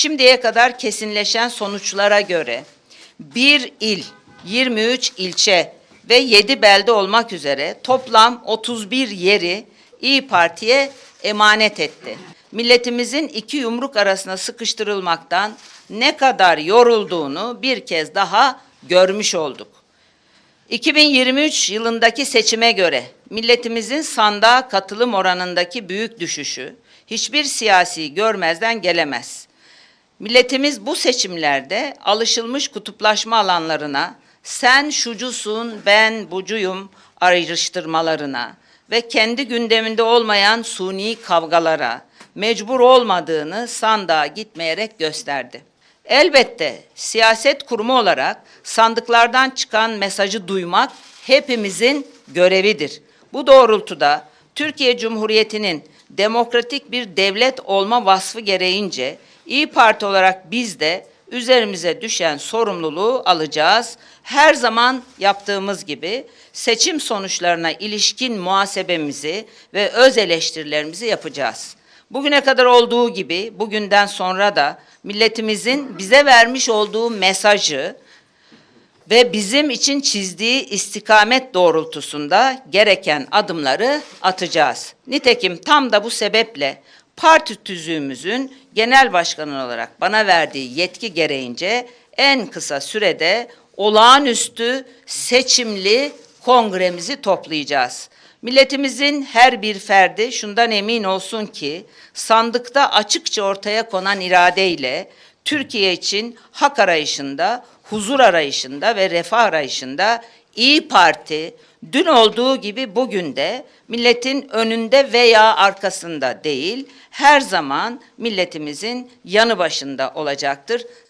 Şimdiye kadar kesinleşen sonuçlara göre bir il, 23 ilçe ve 7 belde olmak üzere toplam 31 yeri İyi Parti'ye emanet etti. Milletimizin iki yumruk arasına sıkıştırılmaktan ne kadar yorulduğunu bir kez daha görmüş olduk. 2023 yılındaki seçime göre milletimizin sandığa katılım oranındaki büyük düşüşü hiçbir siyasi görmezden gelemez. Milletimiz bu seçimlerde alışılmış kutuplaşma alanlarına, sen şucusun, ben bucuyum ayrıştırmalarına ve kendi gündeminde olmayan suni kavgalara mecbur olmadığını sandığa gitmeyerek gösterdi. Elbette siyaset kurumu olarak sandıklardan çıkan mesajı duymak hepimizin görevidir. Bu doğrultuda Türkiye Cumhuriyeti'nin demokratik bir devlet olma vasfı gereğince İyi Parti olarak biz de üzerimize düşen sorumluluğu alacağız. Her zaman yaptığımız gibi seçim sonuçlarına ilişkin muhasebemizi ve öz eleştirilerimizi yapacağız. Bugüne kadar olduğu gibi bugünden sonra da milletimizin bize vermiş olduğu mesajı ve bizim için çizdiği istikamet doğrultusunda gereken adımları atacağız. Nitekim tam da bu sebeple parti tüzüğümüzün genel başkanı olarak bana verdiği yetki gereğince en kısa sürede olağanüstü seçimli kongremizi toplayacağız. Milletimizin her bir ferdi şundan emin olsun ki sandıkta açıkça ortaya konan iradeyle Türkiye için hak arayışında, huzur arayışında ve refah arayışında İyi Parti dün olduğu gibi bugün de milletin önünde veya arkasında değil, her zaman milletimizin yanı başında olacaktır.